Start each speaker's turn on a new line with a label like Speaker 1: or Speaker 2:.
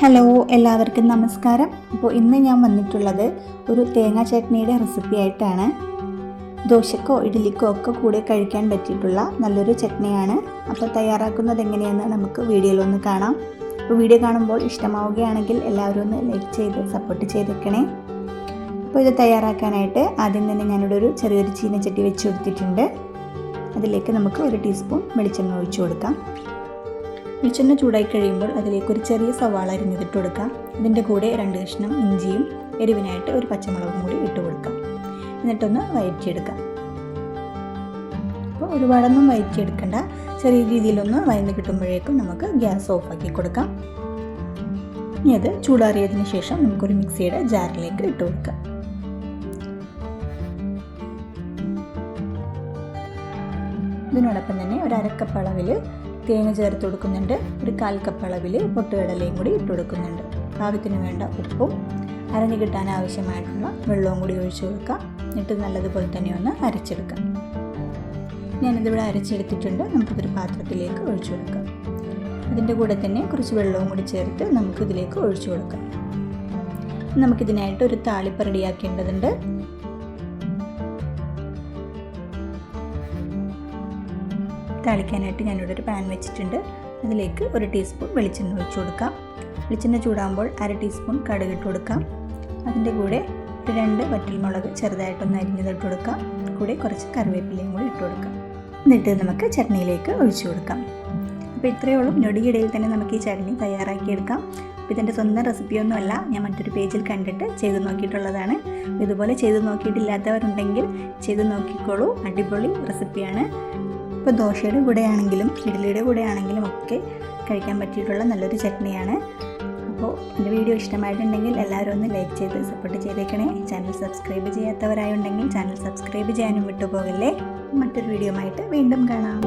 Speaker 1: Hello എല്ലാവർക്കും നമസ്കാരം. അപ്പോൾ ഇന്ന് ഞാൻ വന്നിട്ടുള്ളത് ഒരു തേങ്ങാ ചട്നിയുടെ റെസിപ്പി ആയിട്ടാണ്. ദോശക്കോ ഇഡ്ഡലിക്കോ ഒക്കെ കൂടെ കഴിക്കാൻ പറ്റിയിട്ടുള്ള നല്ലൊരു ചട്നിയാണ്. അപ്പോൾ തയ്യാറാക്കുന്നത് എങ്ങനെയെന്ന് നമുക്ക് വീഡിയോയിൽ ഒന്ന് കാണാം. വീഡിയോ കാണുമ്പോൾ ഇഷ്ടമാവുകയാണെങ്കിൽ എല്ലാവരും ഒന്ന് ലൈക്ക് ചെയ്ത് സപ്പോർട്ട് ചെയ്തേക്കണേ. അപ്പോൾ ഇത് തയ്യാറാക്കാനായിട്ട് ആദ്യം തന്നെ ഞാനിവിടെ ഒരു ചെറിയൊരു ചീനച്ചട്ടി വെച്ച് കൊടുത്തിട്ടുണ്ട്. അതിലേക്ക് നമുക്ക് ഒരു ടീസ്പൂൺ വെളിച്ചെണ്ണ ഒഴിച്ചു കൊടുക്കാം. വെളിച്ചെണ്ണ ചൂടായി കഴിയുമ്പോൾ അതിലേക്ക് ഒരു ചെറിയ സവാള അരിഞ്ഞതിട്ട് കൊടുക്കാം. ഇതിന്റെ കൂടെ രണ്ട് കഷ്ണം ഇഞ്ചിയും എരിവിനായിട്ട് ഒരു പച്ചമുളകും കൂടി ഇട്ട് കൊടുക്കാം. എന്നിട്ടൊന്ന് വയറ്റിയെടുക്കാം. അപ്പോൾ ഒരുപാടൊന്നും വയറ്റിയെടുക്കണ്ട. ചെറിയ രീതിയിലൊന്ന് വയന്ന് കിട്ടുമ്പോഴേക്കും നമുക്ക് ഗ്യാസ് ഓഫാക്കി കൊടുക്കാം. ഇനി അത് ചൂടാറിയതിന് ശേഷം നമുക്കൊരു മിക്സിയുടെ ജാറിലേക്ക് ഇട്ട് കൊടുക്കാം. ഇതിനോടൊപ്പം തന്നെ ഒരു അരക്കപ്പ് തേങ്ങ ചേർത്ത് കൊടുക്കുന്നുണ്ട്. ഒരു കാൽ കപ്പ് അളവിൽ പൊട്ടുകടലയും കൂടി ഇട്ട് കൊടുക്കുന്നുണ്ട്. പാകത്തിന് വേണ്ട ഉപ്പും അരഞ്ഞു കിട്ടാൻ ആവശ്യമായിട്ടുള്ള വെള്ളവും കൂടി ഒഴിച്ചു കൊടുക്കാം എന്നിട്ട് നല്ലതുപോലെ തന്നെ ഒന്ന് അരച്ചെടുക്കാം ഞാനിതിവിടെ അരച്ചെടുത്തിട്ടുണ്ട്. നമുക്കിതൊരു പാത്രത്തിലേക്ക് ഒഴിച്ചു കൊടുക്കാം. ഇതിന്റെ കൂടെ തന്നെ കുറച്ച് വെള്ളവും കൂടി ചേർത്ത് നമുക്കിതിലേക്ക് ഒഴിച്ചു കൊടുക്കാം. നമുക്കിതിനായിട്ട് ഒരു താളിപ്പ് റെഡിയാക്കേണ്ടതുണ്ട്. താളിക്കാനായിട്ട് ഞാനിവിടെ ഒരു പാൻ വെച്ചിട്ടുണ്ട്. അതിലേക്ക് ഒരു ടീസ്പൂൺ വെളിച്ചെണ്ണ ഒഴിച്ച് കൊടുക്കാം. വെളിച്ചെണ്ണ ചൂടാകുമ്പോൾ അര ടീസ്പൂൺ കടുക് ഇട്ട് കൊടുക്കാം. അതിന്റെ കൂടെ ഒരു രണ്ട് വറ്റൽമുളക് ചെറുതായിട്ടൊന്ന് അരിഞ്ഞതിട്ട് കൊടുക്കാം. കൂടെ കുറച്ച് കറിവേപ്പിലയും കൂടി ഇട്ട് കൊടുക്കാം. എന്നിട്ട് നമുക്ക് ചട്നിയിലേക്ക് ഒഴിച്ചു കൊടുക്കാം. അപ്പോൾ ഇത്രയേ ഉള്ളൂ. ഞൊടിയിടയിൽ തന്നെ നമുക്ക് ഈ ചട്നി തയ്യാറാക്കിയെടുക്കാം അപ്പോൾ ഇതിന്റെ സ്വന്തം റെസിപ്പിയൊന്നുമല്ല ഞാൻ മറ്റൊരു പേജിൽ കണ്ടിട്ട് ചെയ്ത് നോക്കിയിട്ടുള്ളതാണ്. ഇതുപോലെ ചെയ്ത് നോക്കിയിട്ടില്ലാത്തവരുണ്ടെങ്കിൽ ചെയ്ത് നോക്കിക്കോളൂ. അടിപൊളി റെസിപ്പിയാണ് ഇപ്പോൾ ദോശയുടെ കൂടെ ആണെങ്കിലും ഇഡ്ഡലിയുടെ കൂടെ ആണെങ്കിലും ഒക്കെ കഴിക്കാൻ പറ്റിയിട്ടുള്ള നല്ലൊരു ചട്നിയാണ്. അപ്പോൾ എന്റെ വീഡിയോ ഇഷ്ടമായിട്ടുണ്ടെങ്കിൽ എല്ലാവരും ഒന്ന് ലൈക്ക് ചെയ്ത് സപ്പോർട്ട് ചെയ്തേക്കണേ. ചാനൽ സബ്സ്ക്രൈബ് ചെയ്യാത്തവരായുണ്ടെങ്കിൽ ചാനൽ സബ്സ്ക്രൈബ് ചെയ്യാനും വിട്ടുപോകല്ലേ. മറ്റൊരു വീഡിയോ ആയിട്ട് വീണ്ടും കാണാം.